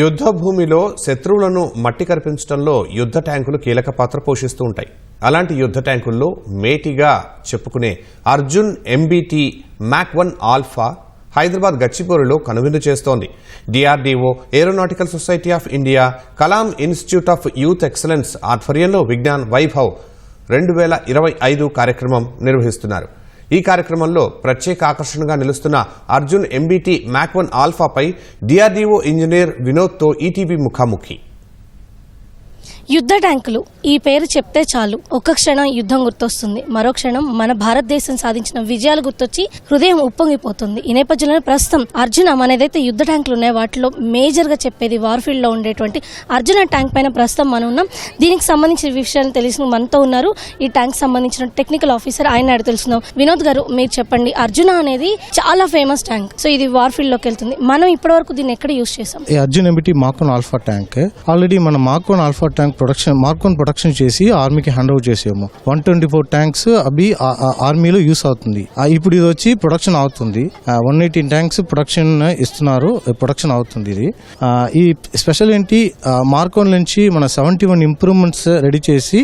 యుద్ధ భూమిలో శత్రువులను మట్టి కరిపించడంలో యుద్ధ ట్యాంకులు కీలక పాత్ర పోషిస్తూ ఉంటాయి. అలాంటి యుద్ధ ట్యాంకుల్లో మేటిగా చెప్పుకునే Arjun MBT mark one alpha Hyderabad గచ్చిబౌలిలో కనువిందు చేస్తోంది. DRDO aeronautical society of India Kalam institute of youth excellence ఆధ్వర్యంలో విజ్ఞాన్ వైభవ్ రెండు వేల ఇరవై ఐదు కార్యక్రమం నిర్వహిస్తున్నారు. ఈ కార్యక్రమంలో ప్రత్యేక ఆకర్షణగా నిలుస్తున్న అర్జున్ ఎంబీటీ మ్యాక్ వన్ ఆల్ఫాపై డిఆర్డీఓ ఇంజనీర్ వినోద్తో ఈటీవీ ముఖాముఖి. యుద్ధ ట్యాంకులు. ఈ పేరు చెప్తే చాలు. ఒక్క క్షణం యుద్ధం గుర్తొస్తుంది. మరో క్షణం మన భారతదేశం సాధించిన విజయాలు గుర్తొచ్చి హృదయం ఉప్పొంగిపోతుంది. ఈ నేపథ్యంలో ప్రస్తుతం అర్జున మన ఏదైతే యుద్ధ ట్యాంకులు ఉన్నాయో. వాటిలో మేజర్గా చెప్పేది వార్ఫీల్డ్లో ఉండేటువంటి అర్జున ట్యాంక్ పైన ప్రస్తుతం మనం ఉన్నాం. దీనికి సంబంధించిన విషయాలు తెలిసిన మనతో ఉన్నారు. ఈ ట్యాంక్ సంబంధించిన టెక్నికల్ ఆఫీసర్ ఆయన అడిగి తెలుసుకుందాం. వినోద్ గారు మీరు చెప్పండి. అర్జున అనేది చాలా ఫేమస్ ట్యాంక్. సో ఇది వార్ఫీల్డ్లోకి వెళ్తుంది. మనం ఇప్పటివరకు దీన్ని ఎక్కడ యూస్ చేసాం Arjun MBT mark one alpha tank. Already మన mark one alpha tank production mark one production చేసి ఆర్మీకి హ్యాండ్ ఓవర్ చేసాము వన్ ట్వంటీ ఫోర్ ట్యాంక్స్ అవి ఆర్మీలో యూస్ అవుతుంది. ఇప్పుడు ఇది వచ్చి ప్రొడక్షన్ అవుతుంది. వన్ ఎయిటీన్ ట్యాంక్స్ ప్రొడక్షన్ ఇస్తున్నారు ప్రొడక్షన్ అవుతుంది ఇది. ఈ స్పెషల్ ఏంటి? మార్కోన్ నుంచి మన సెవెంటీ వన్ ఇంప్రూవ్మెంట్స్ రెడీ చేసి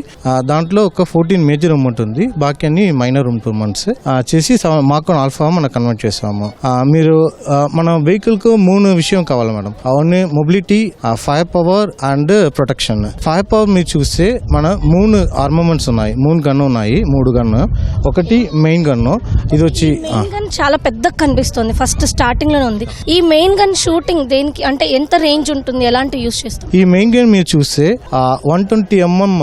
దాంట్లో ఒక ఫోర్టీన్ మేజర్ ఉంటుంది. బాకీ అన్ని మైనర్ ఇంప్రూవ్మెంట్స్ చేసి మార్కోన్ ఆల్ఫా మనం కన్వర్ట్ చేసాము మీరు మన వెహికల్కు మూడు విషయం కావాలి మేడం. అవన్నీ mobility fire power and protection fire power మీరు చూస్తే మన మూడు ఆర్మమెంట్స్ ఉన్నాయి. మూడు గన్ ఉన్నాయి. మూడు గన్ ఒకటి మెయిన్ గన్ ఇది వచ్చి గన్ చాలా పెద్దగా కనిపిస్తుంది. ఫస్ట్ స్టార్టింగ్లోనే ఉంది. ఈ మెయిన్ గన్ షూటింగ్ దేనికి అంటే ఎంత రేంజ్ ఉంటుంది? ఎలాంటి యూస్ చేస్తాం ఈ మెయిన్ గన్ మీరు చూస్తే one twenty mm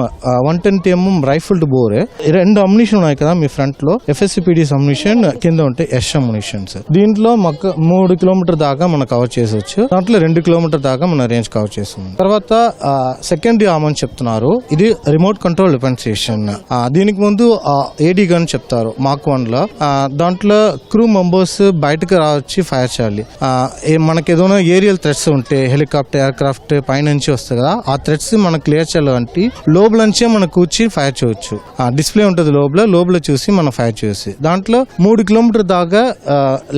one twenty mm rifled bore రెండు అమ్యునిషన్ ఉన్నాయి కదా మీ ఫ్రంట్లో. ఎఫ్ఎస్సిపిడిస్ అమ్యునిషన్ కింద ఉంటే ఎస్ అమ్యునిషన్స్ దీంట్లో మాకు మూడు కిలోమీటర్ దాకా మనం కవర్ చేసొచ్చు. దాంట్లో రెండు కిలోమీటర్ దాకా మన రేంజ్ కవర్ చేస్తుంది. తర్వాత సెకండ్ ఆర్మ్ అని చెప్తున్నారు? ఇది రిమోట్ కంట్రోల్ డిఫెన్సేషన్ దీనికి ముందు ఏడి గన్ చెప్తారు మాక్ వన్లో. దాంట్లో క్రూ మెంబర్స్ బయటకు రావచ్చి ఫైర్ చేయాలి. మనకి ఏదైనా ఏరియల్ థ్రెట్స్ ఉంటే హెలికాప్టర్ ఎయిర్ క్రాఫ్ట్ పైనుంచి వస్తాయి కదా ఆ థ్రెట్స్ మనం క్లియర్ చేయాలంటే లోపల నుంచే మనం కూర్చి ఫైర్ చేయొచ్చు. డిస్ప్లే ఉంటుంది లోపల లోపల చూసి మనం ఫైర్ చేసి. దాంట్లో మూడు కిలోమీటర్ దాకా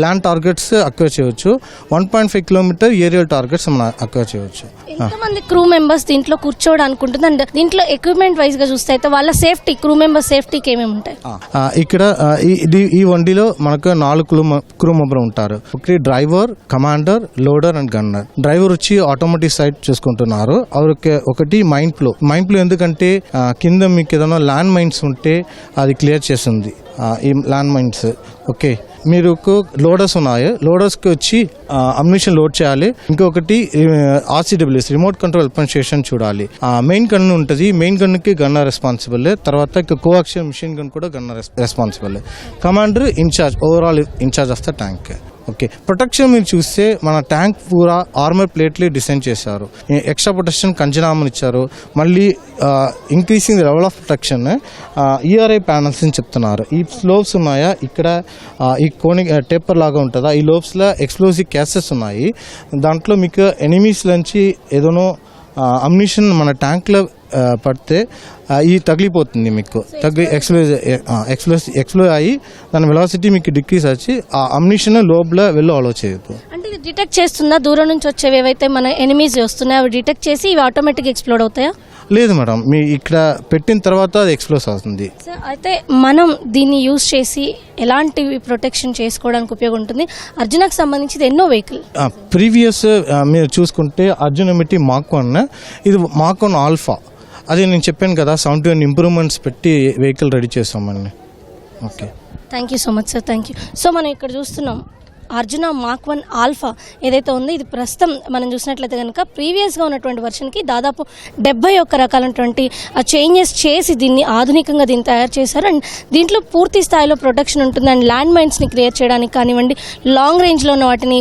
ల్యాండ్ టార్గెట్స్ అక్వైర్ చేయొచ్చు. One point five kilometre aerial targets మనం అక్వైర్ చేయొచ్చు. ఎంతమంది క్రూ మెంబర్స్ దీంట్లో కూర్చోవడానికి ఉంటుంది అండ్ దీంట్లో ఎక్విప్మెంట్ వైజ్గా చూస్తే అయితే వాళ్ళ సేఫ్టీ క్రూ మెంబర్ సేఫ్టీకి ఏమేమి ఉంటాయి? ఇక్కడ ఈ- ఇది ఈ వండిలో మనకు నాలుగు క్రూ క్రూ మెంబర్ ఉంటారు. ఒకటి driver commander loader and gunner driver వచ్చి ఆటోమేటిక్ సైడ్ చేసుకుంటున్నారు. అవరికి ఒకటి మైండ్ ఫ్లో మైండ్ ఫ్లో ఎందుకంటే కింద మీకు ఏదైనా ల్యాండ్ మైన్స్ ఉంటే అది క్లియర్ చేస్తుంది. ఈ ల్యాండ్ మైన్స్ ఓకే. మీరు లోడర్స్ ఉన్నాయి. లోడర్స్కి వచ్చి అమ్యూనిషన్ లోడ్ చేయాలి. ఇంకొకటి RCWS remote control weapon station చూడాలి. మెయిన్ గన్ ఉంటుంది. మెయిన్ గన్కి గన్న రెస్పాన్సిబుల్ తర్వాత కోఆక్షన్ మిషన్ గన్ కూడా gunner responsible commander in charge overall in charge of the tank. Okay. Protection మీరు చూస్తే మన ట్యాంక్ పూరా ఆర్మర్ ప్లేట్లే డిజైన్ చేశారు. ఎక్స్ట్రా ప్రొటెక్షన్ కంచనామని ఇచ్చారు. మళ్ళీ increasing level of protection ERA panels అని చెప్తున్నారు. ఈ స్లోప్స్ ఉన్నాయా? ఇక్కడ ఈ కోని టేపర్ లాగా ఉంటుందా? ఈ లోప్స్లో ఎక్స్ప్లోజివ్ క్యాసెస్ ఉన్నాయి. దాంట్లో మీకు ఎనిమీస్ నుంచి ఏదోనో అమ్నిషన్ మన ట్యాంక్లో పడితే ఈ తగిలిపోతుంది మీకు. తగిలి ఎక్స్ప్లోజ్ ఎక్స్ప్లోజ్ ఎక్స్ప్లోజ్ అయ్యి దాని వెలాసిటీ మీకు డిక్రీస్ వచ్చి ఆ అమ్నిషన్ లోపల వెళ్ళి అలో చేయదు అంటే ఇది డిటెక్ట్ చేస్తుందా? దూరం నుంచి వచ్చేవి ఏవైతే మన ఎనిమీస్ వస్తున్నాయో అవి డిటెక్ట్ చేసి ఇవి ఆటోమేటిక్ ఎక్స్ప్లోడ్ అవుతాయా? లేదు మేడం మీ ఇక్కడ పెట్టిన తర్వాత అది ఎక్స్ప్లోజ్ అవుతుంది. అయితే మనం దీన్ని యూజ్ చేసి ఎలాంటి ప్రొటెక్షన్ చేసుకోవడానికి ఉపయోగం ఉంటుంది అర్జునకు సంబంధించి ఎన్నో వెహికల్ ప్రీవియస్ మీరు చూసుకుంటే అర్జున్ ఎమిటి మాక్ వన్ ఇది మాక్ వన్ ఆల్ఫా అదే నేను చెప్పాను కదా సెవెంటీ వన్ ఇంప్రూవ్మెంట్స్ పెట్టి వెహికల్ రెడీ చేస్తామని okay thank you so much sir thank you so మనం ఇక్కడ చూస్తున్నాం అర్జున మాక్ వన్ ఆల్ఫా ఏదైతే ఉందో ఇది ప్రస్తుతం మనం చూసినట్లయితే కనుక ప్రీవియస్గా ఉన్నటువంటి వర్షన్కి దాదాపు డెబ్బై ఒక్క రకాలైనటువంటి చేంజెస్ చేసి దీన్ని ఆధునికంగా దీన్ని తయారు చేశారు. అండ్ దీంట్లో పూర్తి స్థాయిలో ప్రొటెక్షన్ ఉంటుంది. అండ్ ల్యాండ్ మైన్స్ని క్రియేట్ చేయడానికి కానివ్వండి లాంగ్ రేంజ్లో ఉన్న వాటిని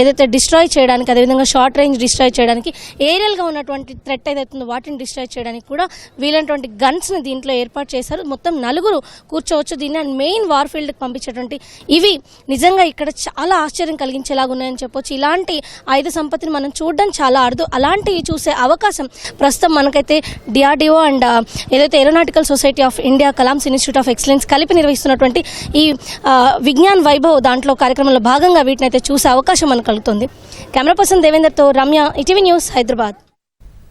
ఏదైతే డిస్ట్రాయ్ చేయడానికి అదేవిధంగా షార్ట్ రేంజ్ డిస్ట్రాయ్ చేయడానికి ఏరియల్గా ఉన్నటువంటి థ్రెట్ ఏదైతే ఉందో వాటిని డిస్ట్రాయ్ చేయడానికి కూడా వీలైనటువంటి గన్స్ని దీంట్లో ఏర్పాటు చేశారు. మొత్తం నలుగురు కూర్చోవచ్చు. దీన్ని అండ్ మెయిన్ వార్ ఫీల్డ్కి పంపించేటువంటి ఇవి. నిజంగా ఇక్కడ చాలా ఆశ్చర్యం కలిగించేలాగా ఉన్నాయని చెప్పొచ్చు. ఇలాంటి ఆయుధ సంపత్తిని మనం చూడడం చాలా అరుదు. అలాంటివి చూసే అవకాశం ప్రస్తుతం మనకైతే డిఆర్డిఓ అండ్ ఏదైతే aeronautical society of India Kalam's institute of excellence కలిపి నిర్వహిస్తున్నటువంటి ఈ విజ్ఞాన్ వైభవ్ దాంట్లో కార్యక్రమంలో భాగంగా వీటిని అయితే చూసే అవకాశం మనకు కలుగుతుంది. కెమెరా పర్సన్ దేవేందర్తో రమ్య ఇటీవీ న్యూస్ హైదరాబాద్.